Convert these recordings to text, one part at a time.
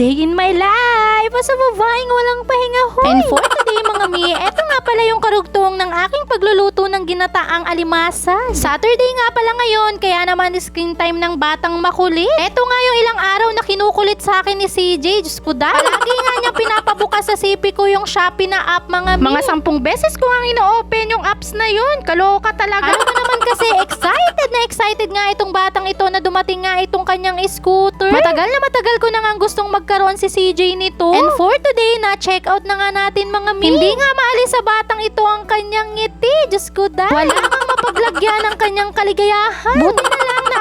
day in my life as a babaeng walang pahinga hoy. And for today mga mi, eto nga pala yung karugtong ng aking pagluluto ng ginataang alimasas. Saturday nga pala ngayon, kaya naman screen time ng batang makulit. Eto nga yung ilang araw na kinukulit sa akin ni CJ, Diyos ko dahil. Palagi nga niyang pinapabukas sa CP ko yung Shopee na app mga mi. Mga sampung beses ko nga ino-open yung apps na yun. Kaloka talaga. Ano ba naman kasi excited na excited nga itong batang ito na dumating nga itong kanyang scooter. Matagal na matagal ko na nga gustong magkaroon si CJ nito. And for today, na-check out na nga natin mga mi. Hindi nga maalis sa batang ito ang kanyang ngiti. Diyos ko dahil. Wala kang mapaglagyan ng kanyang kaligayahan. Buti na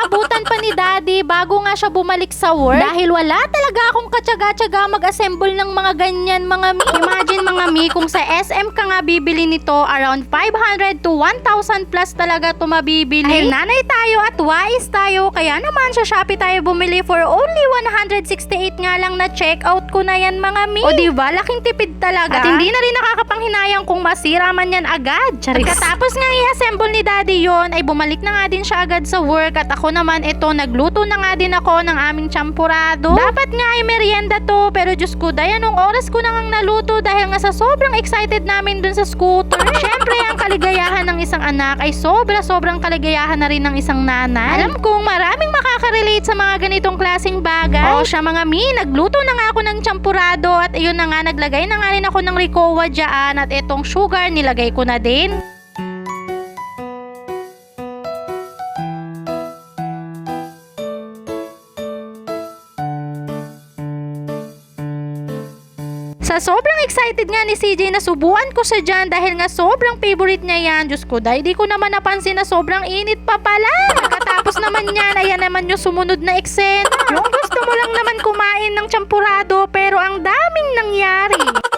lang naabutan pa ni daddy bago nga siya bumalik sa work. Dahil wala talaga akong katsaga-tsaga mag-assemble ng mga ganyan mga mi. Imagine mga mi, kung sa SM ka nga bibili nito, around 500 to 1,000 plus talaga ito mabibili. Dahil nanay tayo at wise tayo, kaya naman sa Shopee tayo bumili for only 168 nga lang na check out ko na yan mga mi. O diba, laking tipid talaga. At hindi na rin nakakapanghinayang kung masira man yan agad. Charis. At katapos nga i-assemble ni daddy yon ay bumalik na nga din siya agad sa work at ako naman ito, nagluto na nga din ako ng aming champurado. Dapat nga ay merienda to, pero Diyos ko, dahil anong oras ko na ngang naluto dahil nga sa sobrang excited namin dun sa scooter. Siyempre, ang kaligayahan ng isang anak ay sobra-sobrang kaligayahan na rin ng isang nanay. Alam kong maraming makaka-relate sa mga ganitong klaseng bagay. O siya mga mi, nagluto na nga ako ng champurado at iyon na nga, naglagay na nga rin ako ng Ricoa dyan at itong sugar nilagay ko na din. Sa sobrang excited nga ni CJ na subuan ko siya dyan dahil nga sobrang favorite niya yan. Diyos ko, dahil di ko naman napansin na sobrang init pa pala. Pagkatapos naman niyan, ayan naman yung sumunod na eksena. Yung gusto mo lang naman kumain ng champurado pero ang daming nangyari.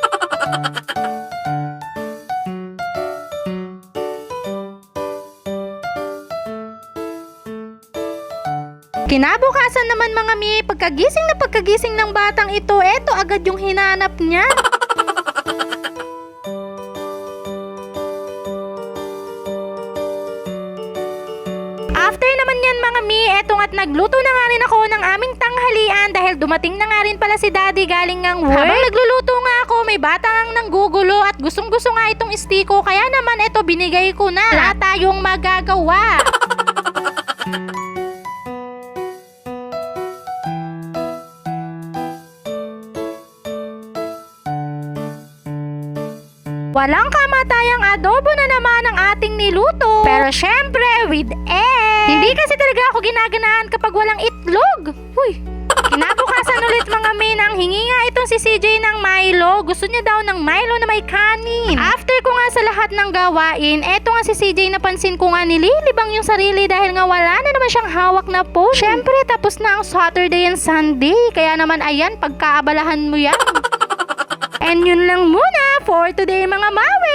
Kinabukasan naman mga mi, pagkagising na pagkagising ng batang ito, eto agad yung hinanap niya. After naman yan mga mi, eto nga't nagluto na nga rin ako ng aming tanghalian dahil dumating na nga rin pala si daddy galing ng work. Habang nagluluto nga ako, may bata ang nanggugulo at gustong gusto nga itong istiko kaya naman eto binigay ko na. Wala tayong magagawa. Walang kamatayang adobo na naman ang ating niluto. Pero syempre, with egg. Hindi kasi talaga ako ginaganahan kapag walang itlog. Uy, Kinabukasan ulit mga minang hingi nga itong si CJ ng Milo. Gusto niya daw ng Milo na may kanin. After ko nga sa lahat ng gawain, eto nga si CJ napansin ko nga nililibang yung sarili dahil nga wala na naman siyang hawak na phone. Syempre, tapos na ang Saturday and Sunday. Kaya naman ayan, pagkaabalahan mo yan. And yun lang muna for today mga mawe.